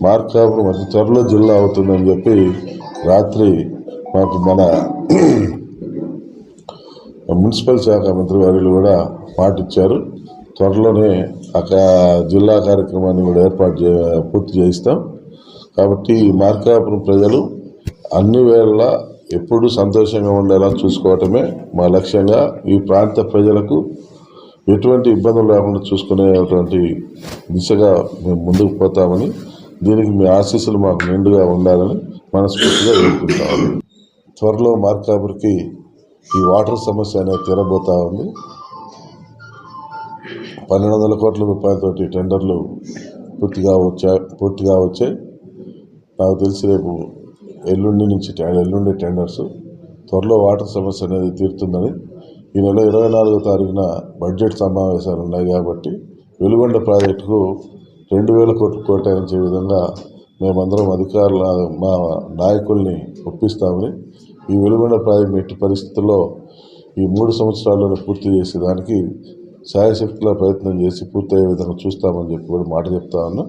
మార్కాపురం అతి త్వరలో జిల్లా అవుతుందని చెప్పి రాత్రి మాకు మన మున్సిపల్ శాఖ మంత్రి వారిలు కూడా మాట ఇచ్చారు త్వరలోనే అక్కడ జిల్లా కార్యక్రమాన్ని కూడా ఏర్పాటు చే పూర్తి చేయిస్తాం. కాబట్టి మార్కాపురం ప్రజలు అన్ని వేళ ఎప్పుడూ సంతోషంగా ఉండేలా చూసుకోవటమే మా లక్ష్యంగా ఈ ప్రాంత ప్రజలకు ఎటువంటి ఇబ్బందులు లేకుండా చూసుకునేటువంటి దిశగా మేము ముందుకు పోతామని దీనికి మీ ఆశీస్సులు మాకు నిండుగా ఉండాలని మనస్ఫూర్తిగా వేడుకుంటాము. త్వరలో మార్కాపురికి ఈ వాటర్ సమస్య అనేది తీరబోతా ఉంది. పన్నెండు వందల కోట్ల రూపాయలతోటి టెండర్లు పూర్తిగా వచ్చా పూర్తిగా వచ్చాయి. నాకు తెలిసి రేపు ఎల్లుండి నుంచి ఎల్లుండి టెండర్స్. త్వరలో వాటర్ సమస్య అనేది తీరుతుందని ఈ నెల ఇరవై నాలుగో తారీఖున బడ్జెట్ సమావేశాలు ఉన్నాయి కాబట్టి వెలుగొండ ప్రాజెక్టుకు రెండు వేల కోట్లు కేటాయించే విధంగా మేమందరం అధికారుల మా నాయకుల్ని ఒప్పిస్తామని ఈ వెలుగొండ ప్రాజెక్టుని ఎట్టి పరిస్థితుల్లో ఈ మూడు సంవత్సరాల్లోనే పూర్తి చేసేదానికి శాయశక్తిలో ప్రయత్నం చేసి పూర్తయ్యే విధంగా చూస్తామని చెప్పి కూడా మాట చెప్తా ఉన్నా.